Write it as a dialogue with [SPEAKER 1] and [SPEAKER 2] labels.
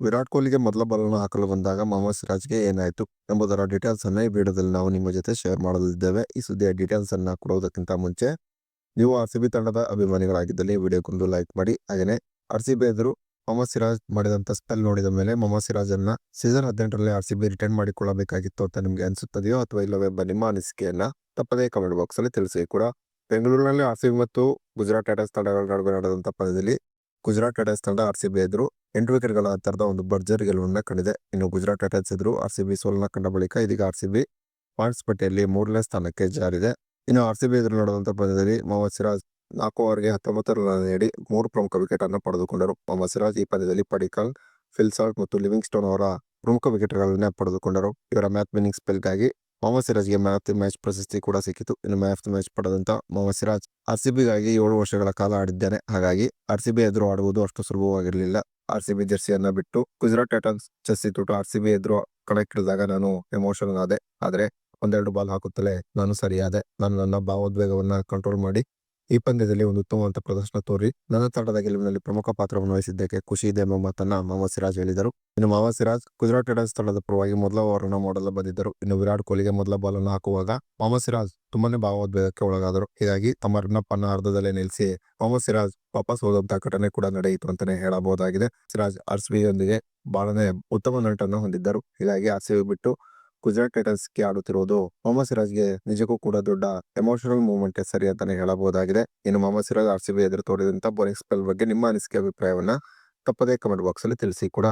[SPEAKER 1] ವಿರಾಟ್ ಕೊಹ್ಲಿಗೆ ಮೊದಲ ಬಾಲನ್ನು ಹಾಕಲು ಬಂದಾಗ ಮೊಹಮ್ಮದ್ ಸಿರಾಜ್ಗೆ ಏನಾಯಿತು ಎಂಬುದರ ಡೀಟೇಲ್ಸ್ ಅನ್ನು ಈ ವಿಡಿಯೋದಲ್ಲಿ ನಾವು ನಿಮ್ಮ ಜೊತೆ ಶೇರ್ ಮಾಡಲಿದ್ದೇವೆ. ಈ ಸುದ್ದಿಯ ಡೀಟೇಲ್ಸ್ ಅನ್ನು ಕೊಡುವುದಕ್ಕಿಂತ ಮುಂಚೆ ನೀವು ಆರ್ ಸಿ ಬಿ ತಂಡದ ಅಭಿಮಾನಿಗಳಾಗಿದ್ದಲ್ಲಿ ವಿಡಿಯೋಕ್ಕೊಂದು ಲೈಕ್ ಮಾಡಿ. ಹಾಗೆಯೇ ಆರ್ ಸಿ ಬಿ ಎದುರು ಮೊಹಮ್ಮದ್ ಸಿರಾಜ್ ಮಾಡಿದಂಥ ಸ್ಪೆಲ್ ನೋಡಿದ ಮೇಲೆ ಮೊಹಮ್ಮದ್ ಸಿರಾಜ್ ಅನ್ನ ಸೀಸನ್ ಹದಿನೆಂಟರಲ್ಲಿ ಆರ್ ಸಿ ಬಿ ರಿಟರ್ನ್ ಮಾಡಿಕೊಳ್ಳಬೇಕಾಗಿತ್ತು ಅಂತ ನಿಮಗೆ ಅನಿಸುತ್ತದೆಯೋ ಅಥವಾ ಇಲ್ಲವೇ ಎಂಬ ನಿಮ್ಮ ಅನಿಸಿಕೆಯನ್ನ ತಪ್ಪದೇ ಕಮೆಂಟ್ ಬಾಕ್ಸ್ ಅಲ್ಲಿ ತಿಳಿಸಿ ಕೂಡ. ಬೆಂಗಳೂರಿನಲ್ಲಿ ಆರ್ ಸಿ ಬಿ ಮತ್ತು ಗುಜರಾತ್ ಟೈಟನ್ಸ್ ತಂಡಗಳ ನಡುವೆ ನಡೆದಂಥ ಪಂದ್ಯದಲ್ಲಿ ಗುಜರಾತ್ ಟೈಟನ್ಸ್ ತಂಡ ಆರ್ ಸಿ ಬಿ ಎದುರು ಎಂಟು ವಿಕೆಟ್ಗಳ ಅಂತರದ ಒಂದು ಬರ್ಜರ್ ಗೆಲುವನ್ನ ಕಂಡಿದೆ. ಇನ್ನು ಗುಜರಾತ್ ಟೈಟನ್ಸ್ ಎದುರು ಆರ್ ಸಿ ಬಿ ಸೋಲನ್ನ ಕಂಡ ಬಳಿಕ ಇದೀಗ ಆರ್ ಸಿ ಬಿ ಪಾಯಿಂಟ್ಸ್ ಪಟ್ಟಿಯಲ್ಲಿ ಮೂರನೇ ಸ್ಥಾನಕ್ಕೆ ಜಾರಿದೆ. ಇನ್ನು ಆರ್ ಸಿ ಬಿ ಎದುರು ನಡೆದಂತ ಪಂದ್ಯದಲ್ಲಿ ಮೊಹಮ್ಮದ್ ಸಿರಾಜ್ ನಾಲ್ಕು ಓವರ್ಗೆ ಹತ್ತೊಂಬತ್ತು ರನ್ ನೀಡಿ ಮೂರು ಪ್ರಮುಖ ವಿಕೆಟ್ ಅನ್ನು ಪಡೆದುಕೊಂಡರು. ಮೊಹಮ್ಮದ್ ಸಿರಾಜ್ ಈ ಪಂದ್ಯದಲ್ಲಿ ಪಡಿಕಲ್ ಫಿಲ್ಸಾಲ್ಟ್ ಮತ್ತು ಲಿವಿಂಗ್ ಸ್ಟೋನ್ ಅವರ ಪ್ರಮುಖ ವಿಕೆಟ್ಗಳನ್ನೇ ಪಡೆದುಕೊಂಡರು. ಇವರ ಮ್ಯಾಚ್ ವಿನ್ನಿಂಗ್ ಸ್ಪೆಲ್ಗಾಗಿ ಮೊಹಮ್ಮದ್ ಸಿರಾಜ್ಗೆ ಮ್ಯಾಚ್ ದಿ ಮ್ಯಾಚ್ ಪ್ರಶಸ್ತಿ ಕೂಡ ಸಿಕ್ಕಿತು ಇನ್ನು ಮ್ಯಾಚ್ ದಿ ಮ್ಯಾಚ್ ಪಡೆದಂತ ಮೊಹಮ್ಮದ್ ಸಿರಾಜ್ ಆರ್ ಸಿ ಬಿಗಾಗಿ ಏಳು ವರ್ಷಗಳ ಕಾಲ ಆಡಿದ್ದಾನೆ. ಹಾಗಾಗಿ ಆರ್ ಸಿ ಬಿ ಎದುರು ಆಡುವುದು ಅಷ್ಟು ಸುಲಭವಾಗಿರಲಿಲ್ಲ. ಆರ್ ಸಿ ಬಿ ಜೆರ್ಸಿಯನ್ನ ಬಿಟ್ಟು ಗುಜರಾತ್ ಟೈಟನ್ಸ್ ಚೆಸ್ ತೊಟ್ಟು ಆರ್ ಸಿ ಬಿ ಎದುರು ಕಣಕ್ಕಿಳಿದಾಗ ನಾನು ಎಮೋಷನಲ್ ಆದೆ. ಆದ್ರೆ ಒಂದೆರಡು ಬಾಲ್ ಹಾಕುತ್ತಲೇ ನಾನು ಸರಿಯಾದೆ. ನಾನು ನನ್ನ ಭಾವೋದ್ವೇಗವನ್ನ ಕಂಟ್ರೋಲ್ ಮಾಡಿ ಈ ಪಂದ್ಯದಲ್ಲಿ ಒಂದು ಉತ್ತಮವಾದ ಪ್ರದರ್ಶನ ತೋರಿ. ನನ್ನ ತಂಡದ ಗೆಲುವಿನಲ್ಲಿ ಪ್ರಮುಖ ಪಾತ್ರವನ್ನು ವಹಿಸಿದ್ದಕ್ಕೆ ಖುಷಿ ಇದೆ. ಎಂಬ ಮಾತನ್ನ ಮೊಹಮ್ಮದ್ ಸಿರಾಜ್ ಹೇಳಿದರು. ಇನ್ನು ಮೊಹಮ್ಮದ್ ಸಿರಾಜ್ ಗುಜರಾತ್ ಟೈಟನ್ಸ್ ತಂಡದ ಪರವಾಗಿ ಮೊದಲ ಓವರ್ ಅನ್ನು ಮಾಡಲು ಬಂದಿದ್ದರು. ಇನ್ನು ವಿರಾಟ್ ಕೊಹ್ಲಿಗೆ ಮೊದಲ ಬಾಲ್ ಅನ್ನು ಹಾಕುವಾಗ ಮೊಹಮ್ಮದ್ ಸಿರಾಜ್ ತುಂಬಾನೇ ಭಾವೋದ್ವೇಗಕ್ಕೆ ಒಳಗಾದರು. ಹೀಗಾಗಿ ತಮ್ಮ ರನ್ನಪ್ ಅನ್ನ ಅರ್ಧದಲ್ಲೇ ನಿಲ್ಲಿಸಿ ಮೊಹಮ್ಮದ್ ಸಿರಾಜ್ ವಾಪಸ್ ಹೋದಂತಹ ಘಟನೆ ಕೂಡ ನಡೆಯಿತು ಅಂತಾನೆ ಹೇಳಬಹುದಾಗಿದೆ. ಸಿರಾಜ್ ಆರ್ ಸಿ ಬಹಳನೇ ಉತ್ತಮ ನಂಟನ್ನು ಹೊಂದಿದ್ದರು. ಹೀಗಾಗಿ ಆರ್ ಬಿ ಬಿಟ್ಟು ಗುಜರಾತ್ ಟೈಟನ್ಸ್ಗೆ ಆಡುತ್ತಿರುವುದು ಮೊಹಮ್ಮದ್ ಸಿರಾಜ್ಗೆ ನಿಜಕ್ಕೂ ಕೂಡ ದೊಡ್ಡ ಎಮೋಷನಲ್ ಮೂವ್ಮೆಂಟ್ ಸರಿ ಅಂತಾನೆ ಹೇಳಬಹುದಾಗಿದೆ. ಇನ್ನು ಮೊಹಮ್ಮದ್ ಸಿರಾಜ್ ಆರ್ ಸಿ ಎದುರು ತೋರಿದಂತ ಬೋಲಿಂಗ್ ಸ್ಪೆಲ್ ಬಗ್ಗೆ ನಿಮ್ಮ ಅನಿಸಿಕೆ, ಅಭಿಪ್ರಾಯವನ್ನ ತಪ್ಪದೇ ಕಮೆಂಟ್ ಬಾಕ್ಸ್ ಅಲ್ಲಿ ತಿಳಿಸಿ ಕೂಡ.